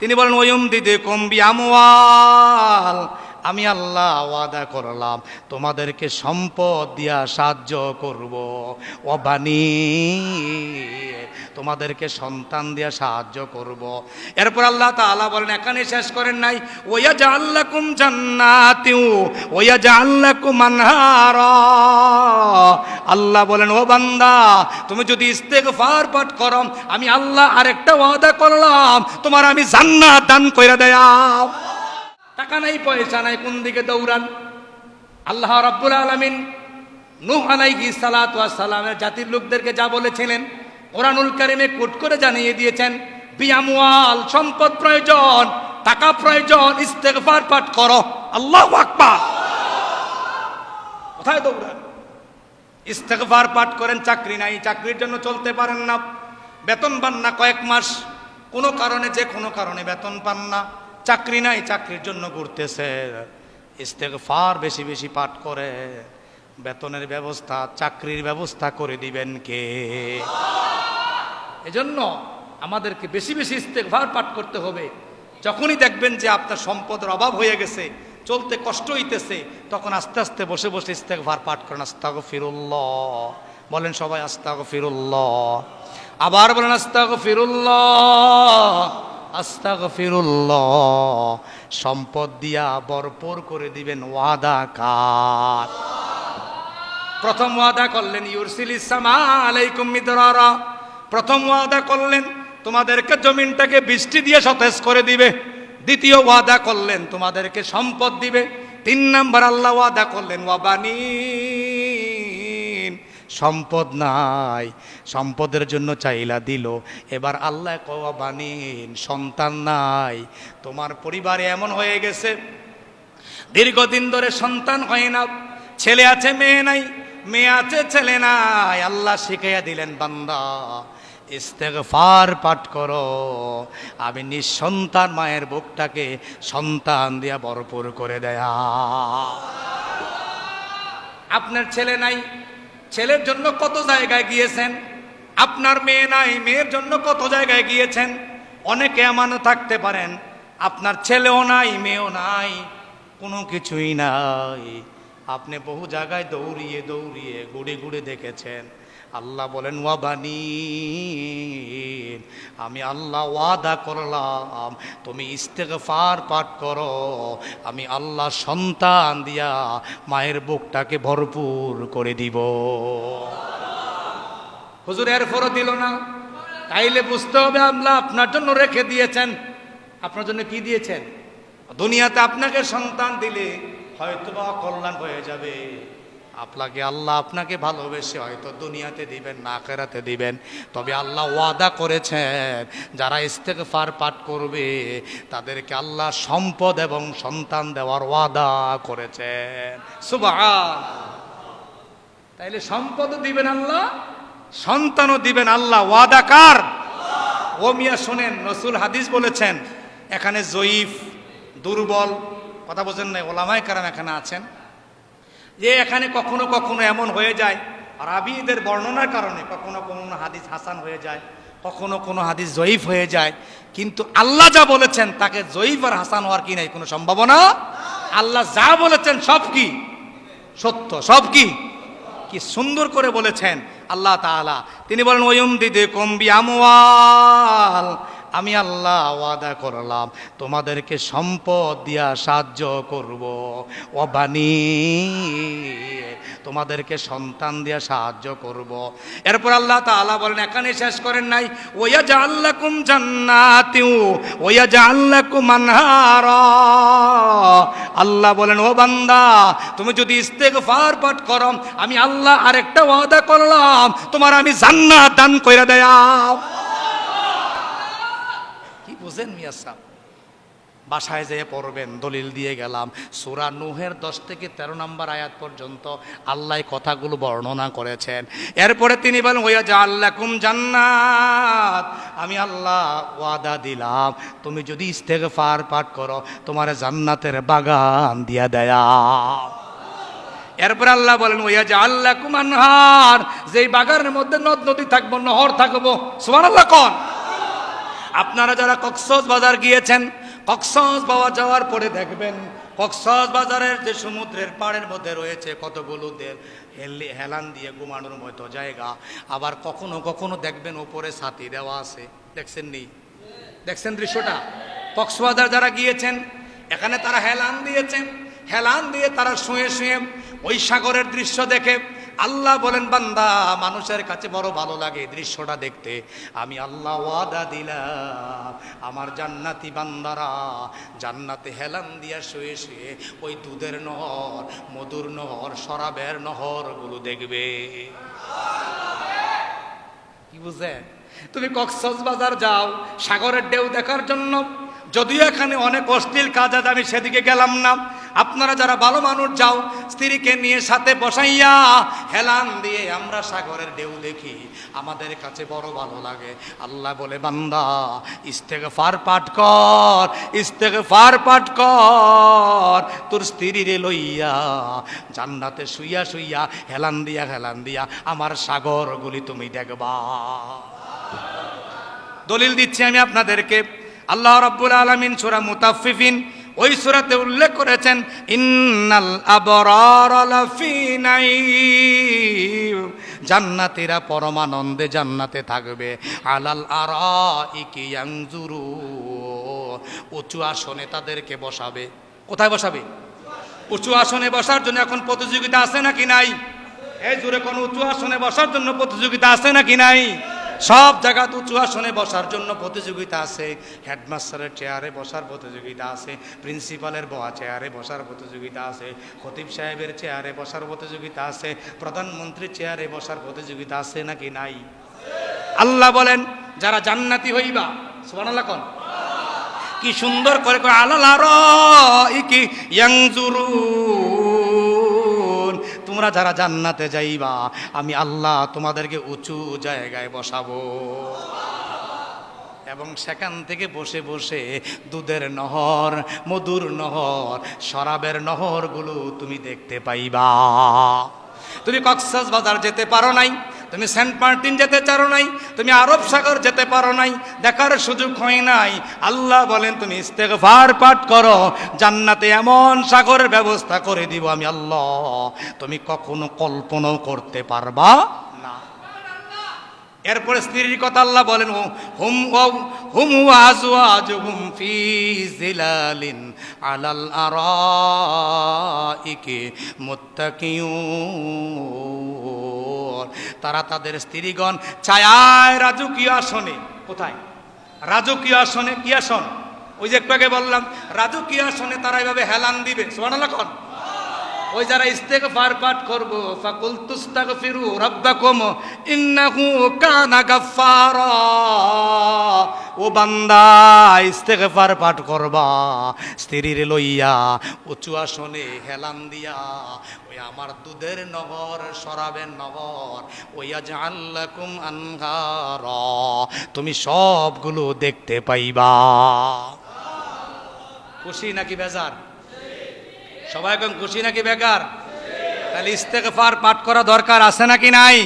তিনি বলেন ওয়ুম দিদি কম্বি আমওয়াল আমি আল্লাহ ওয়াদা করলাম, তোমাদেরকে সম্পদ দিয়া সাহায্য করব। অবানি তোমাদেরকে সন্তান দিয়া সাহায্য করব। এরপর আল্লাহ তাআলা বলেন, এখানে শেষ করেন নাই ওয়া জাআল্লাকুম জান্নাতিউ ওয়া জাআল্লাকুম আনহারা। আল্লাহ বলেন, ও বান্দা, তুমি যদি ইস্তেগফার পাঠ করো, আমি আল্লাহ আরেকটা ওয়াদা করলাম, তোমার আমি জান্নাত দান কইরা দেয়াম টাকা নাই, পয়সা নাই, কোন দিকে দৌড়ান? আল্লাহ রাব্বুল আলামিন নূহ আলাইহিস সালাতু সালামের জাতির লোকদেরকে যা বলেছিলেন, কোরআনুল কারিমে কোট করে জানিয়ে দিয়েছেন বিয়ামওয়াল সম্পদ প্রয়োজন, টাকা প্রয়োজন, ইস্তেগফার পাঠ করো। আল্লাহ আকবার। কোথায় দৌড়ান? ইস্তেগফার পাঠ করেন, চাকরি নাই, চাকরির জন্য চলতে পারেন না। বেতন পান না কয়েক মাস, কোনো কারণে যে কোনো কারণে বেতন পান না। চাকরি নাই, চাকরির জন্য ঘুরতেছে। ইস্তেগফার বেশি বেশি পাঠ করে। বেতনের ব্যবস্থা, চাকরির ব্যবস্থা করে দিবেন কে? এজন্য আমাদেরকে বেশি বেশি ইস্তেগফার পাঠ করতে হবে। যখনই দেখবেন যে আপনার সম্পদের অভাব হয়ে গেছে, চলতে কষ্ট হইতেছে, তখন আস্তে আস্তে বসে বসে ইস্তেগফার পাঠ করেন আস্তাগ ফিরুল্লাহ বলেন সবাই আস্তাগ ফিরুল্লাহ আবার বলেন আস্তাগ ফিরুল্লাহ সম্পদ দিয়া ভরপুর করে দিবেন ওয়াদা কার? প্রথম ওয়াদা করলেন, ইউরসিল ইসামা আলাইকুম মিদরারা। প্রথম ওয়াদা করলেন, তোমাদেরকে জমিনটাকে বৃষ্টি দিয়ে সতেজ করে দিবে। দ্বিতীয় ওয়াদা করলেন, তোমাদেরকে সম্পদ দিবে। তিন নাম্বার আল্লাহ ওয়াদা করলেন ওয়াবানি সম্পদ নাই। সম্পদের জন্য চাইলা দিল। এবার আল্লাহ কওয়া, বানিন, সন্তান নাই। তোমার পরিবারে এমন হয়ে গেছে, দীর্ঘদিন ধরে সন্তান হয় না, ছেলে আছে, মেয়ে নাই, মেয়ে আছে, ছেলে নাই। আল্লাহ শিখাইয়া দিলেন, বান্দা, ইস্তেগফার পাঠ করো। আমি নিঃসন্তান মায়ের বুকটাকে সন্তান দিয়া ভরপুর করে দেয়া। আপনার ছেলে নাই ছেলের জন্য কত জায়গায় গিয়েছেন? আপনার মেয়ে নাই, মেয়ের জন্য কত জায়গায় গিয়েছেন? অনেকে এমন থাকতে পারেন, আপনার ছেলেও নাই, মেয়েও নাই, কোনো কিছুই নাই। আপনি বহু জায়গায় দৌড়িয়ে দৌড়িয়ে, ঘুরে ঘুরে দেখেছেন। আল্লাহ বলেন ওয়াবানি আমি আল্লাহ ওয়াদা করলাম, তুমি ইস্তেগফার পাঠ করো, আমি আল্লাহ সন্তান দিয়া মায়ের বুকটাকে ভরপুর করে দিব। হুজুর, এরপরও দিল না। তাইলে বুঝতে হবে আল্লাহ আপনার জন্য রেখে দিয়েছেন। আপনার জন্য কি দিয়েছেন? দুনিয়াতে আপনাকে সন্তান দিলে হয়তো বা কল্যাণ হয়ে যাবে। আপনাকে আল্লাহ আপনাকে ভালোবেসে হয়তো দুনিয়াতে দিবেন, না কেরাতে দিবেন। তবে আল্লাহ ওয়াদা করেছেন, যারা ইস্তেগফার পাঠ করবে, তাদেরকে আল্লাহ সম্পদ এবং সন্তান দেওয়ার ওয়াদা করেছেন। সুবহান। তাইলে সম্পদও দিবেন আল্লাহ, সন্তানও দিবেন আল্লাহ। ওয়াদা কার? ও মিয়া, শোনেন, রসুল হাদিস বলেছেন, এখানে জয়ীফ, দুর্বল, কথা বোঝেন নাই ওলামাই কারণ এখানে আছেন। যে এখানে কখনো কখনো এমন হয়ে যায়, রাবিদের বর্ণনার কারণে কখনো কোনো হাদিস হাসান হয়ে যায়, কখনো কোনো হাদিস জয়ীফ হয়ে যায়, কিন্তু আল্লাহ যা বলেছেন তাকে জয়ীফ আর হাসান হওয়ার কি নাই, কোনো সম্ভাবনা? আল্লাহ যা বলেছেন সব কি? সত্য। সব কি? কি সুন্দর করে বলেছেন আল্লাহ তাআলা। তিনি বলেন ওয়ুম দিদি কম্বি আমওয়াল আমি আল্লাহ ওয়াদা করলাম, তোমাদেরকে সম্পদ দিয়া সাহায্য করব। অবানি তোমাদেরকে সন্তান দিয়া সাহায্য করব। এরপর আল্লাহ তাআলা বলেন, এখানে শেষ করেন নাই ওয়া জাআল্লাকুম জান্নাতিউ ওয়া জাআল্লাকুম আনহারা। আল্লাহ বলেন, ও বান্দা, তুমি যদি ইস্তেগফার পাঠ করো, আমি আল্লাহ আরেকটা ওয়াদা করলাম, তোমার আমি জান্নাত দান কইরা দেয়াম কি বুঝেন মিয়া সাহেব বাসায় যেয়ে পড়বেন, দলিল দিয়ে গেলাম। সুরা নুহের দশ থেকে তেরো নম্বর আয়াত পর্যন্ত আল্লাহ কথাগুলো বর্ণনা করেছেন। এরপরে তিনি বলেন, ওয়া যা আল্লাহ কুম জান্নাত। আমি আল্লাহ ওয়াদা দিলাম, তুমি যদি ইস্তেগফার পাঠ করো, তোমার জান্নাতের বাগান দিয়া দেয়া। এরপর আল্লাহ বলেন, ওয়া যা আল্লাহ কুমানহার যেই বাগানের মধ্যে নদ নদী থাকব, নহর থাকব, সুবহানাল্লাহ কোন। আপনারা যারা কক্সস বাজার গিয়েছেন কক্সস বাবা যাওয়ার পরে দেখবেন কক্সস বাজারের যে সমুদ্রের পাড়ের মধ্যে রয়েছে কতগুলো হেলি হেলান দিয়ে ঘুমানোর মতো জায়গা। আবার কখনো কখনো দেখবেন ওপরে ছাতি দেওয়া আছে। দেখছেন নি? দেখছেন দৃশ্যটা? কক্সবাজার যারা গিয়েছেন, এখানে তারা হেলান দিয়েছেন। হেলান দিয়ে তারা শুয়ে শুয়ে ওই সাগরের দৃশ্য দেখে আল্লাহ বলেন, বান্দা, মানুষের কাছে বড় ভালো লাগে দৃশ্যটা দেখতে। আমি আল্লাহ ওয়াদা দিলাম, আমার জান্নাতি বান্দারা, জান্নাতে হেলান দিয়া শুয়ে শুয়ে ওই দুধের নহর, মধুর নহর, শরাবের নহরগুলো দেখবে। কি বুঝলেন? তুমি কক্সবাজার যাও, সাগরের ঢেউ দেখার জন্য। যদিও এখানে অনেক অশ্লীল কাজ আছে, আমি সেদিকে গেলাম না। আপনারা যারা ভালো মানুষ, যাও, স্ত্রীকে নিয়ে সাথে বসাইয়া হেলান দিয়ে আমরা সাগরের ঢেউ দেখি। আমাদের কাছে বড় ভালো লাগে। আল্লাহ বলে, বান্দা ইস্তেকে ফার পাঠ কর ইস্তেকে ফার পাঠ কর। তোর স্ত্রীরে লইয়া, জান্নাতে শুইয়া শুইয়া হেলান দিয়া হেলান দিয়া আমার সাগরগুলি তুমি দেখবা। দলিল দিচ্ছি আমি আপনাদেরকে। আল্লাহ রাব্বুল আলামিন সূরা মুতাফফিফিন ওই সূরাতে উল্লেখ করেছেন, ইন্নাল আবরার লাফি পরমানন্দে জান্নাতে থাকবে। আলাল আরাইকি ইয়ানজুরু উঁচু আসনে তাদেরকে বসাবে। কোথায় বসাবে? উঁচু আসনে বসার জন্য এখন প্রতিযোগিতা আছে নাকি নাই? এই জুড়ে কোন উঁচু আসনে বসার জন্য প্রতিযোগিতা আছে নাকি নাই? সব জায়গাতে উঁচু আসনে বসার জন্য প্রতিযোগিতা আছে। হেডমাস্টারের চেয়ারে বসার প্রতিযোগিতা আছে। প্রিন্সিপালের বয়া চেয়ারে বসার প্রতিযোগিতা আছে। খতিব সাহেবের চেয়ারে বসার প্রতিযোগিতা আছে। প্রধানমন্ত্রীর চেয়ারে বসার প্রতিযোগিতা আছে নাকি নাই? আল্লাহ বলেন, যারা জান্নাতি হইবা, সুবহানাল্লাহ কোন। কি সুন্দর করে আলাল আরও কি ইয়াংজুরুন তোমরা যারা জান্নাতে যাইবা, আমি আল্লাহ তোমাদেরকে উঁচু জায়গায় বসাবো। এবং সেখান থেকে বসে বসে দুধের নহর, মধুর নহর, শরাবের নহরগুলো তুমি দেখতে পাইবা। তুমি কক্সাস বাজার যেতে পারো নাই তুমি সেন্ট মার্টিন যেতে চারো নাই, তুমি আরব সাগর যেতে পারো নাই, দেখার সুযোগ হয় নাই। আল্লাহ বলেন, তুমি ইস্তেগফার পাঠ করো, জান্নাতে এমন সাগরের ব্যবস্থা করে দিব আমি আল্লাহ। তুমি কখনো কল্পনাও করতে পারবা না। এরপরে স্ত্রীর কথা আল্লাহ বলেন, হুম হুম আজওয়াজুহুম ফি জিলালিন আলাল আরাইকি মুত্তাকিউন। তারা তাদের স্ত্রীগণ ছায়ায় রাজকীয় আসনে, কোথায়? রাজকীয় আসনে কি আসন? ওই যে একটু আগে বললাম, রাজকীয় আসনে তারা এভাবে হেলান দিবে কোন। ওই যারা ইস্তেগফার পাঠ করব ফাকুল তুস্তাগফিরু রাব্বাকুম, ইন্নাহু কানা গাফফারা। ও বান্দা, ইস্তেগফার পাঠ করবা। স্ত্রীর লইয়া, উঁচু আসনে হেলান দিয়া, ওই আমার দুধের নগর শরাবের নগর, ওই আজ আল্লাকুম আনহার। তুমি সবগুলো দেখতে পাইবা। খুশি নাকি বেজার? সবাই এখন খুশি নাকি বেকার? তাহলে ইস্তেকফার পাঠ করা দরকার আছে নাকি নাই?